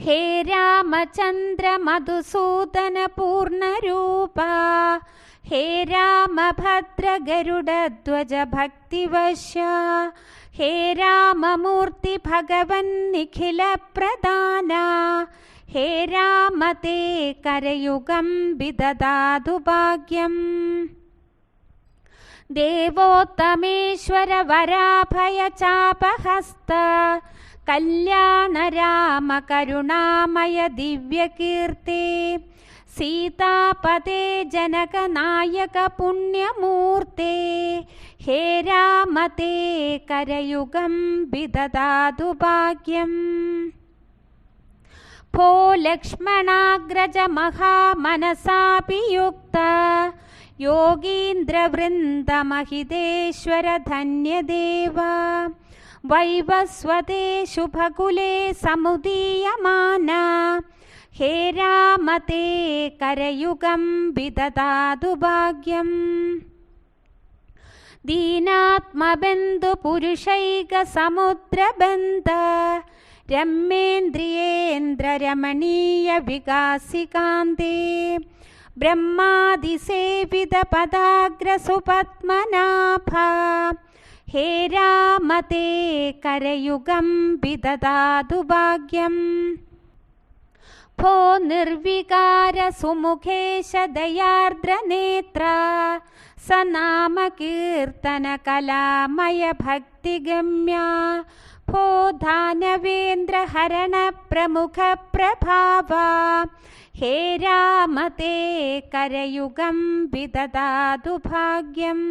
हे रामचन्द्रमधुसूदनपूर्णरूपा हे रामभद्रगरुडध्वज भक्तिवश्य हे राममूर्ति भगवन्निखिलप्रदाना हे राम ते करयुगं विददातु भाग्यम् देवोत्तमेश्वर वराभयचापहस्त कल्याण राम करुणामय दिव्यकीर्ते सीतापदे जनकनायक पुण्यमूर्ते हे रामते करयुगं विददातु भाग्यम् भो लक्ष्मणाग्रज वैवस्वते शुभकुले समुदीयमाना। हे रामते करयुगं विददातु भाग्यम् दीनात्मबन्धुपुरुषैकसमुद्रबन्ध रम्येन्द्रियेन्द्ररमणीयविकासिकान्ते। ब्रह्मादिसेवितपदाग्रसुपद्मनाभा हे रामते करयुगं विददातु भाग्यम्। भो निर्विकारसुमुखेश दयार्द्रनेत्रा स नामकीर्तनकलामय भक्तिगम्या भो दानवेन्द्रहरणप्रमुखप्रभावा हे रामते करयुगं विददातु भाग्यम्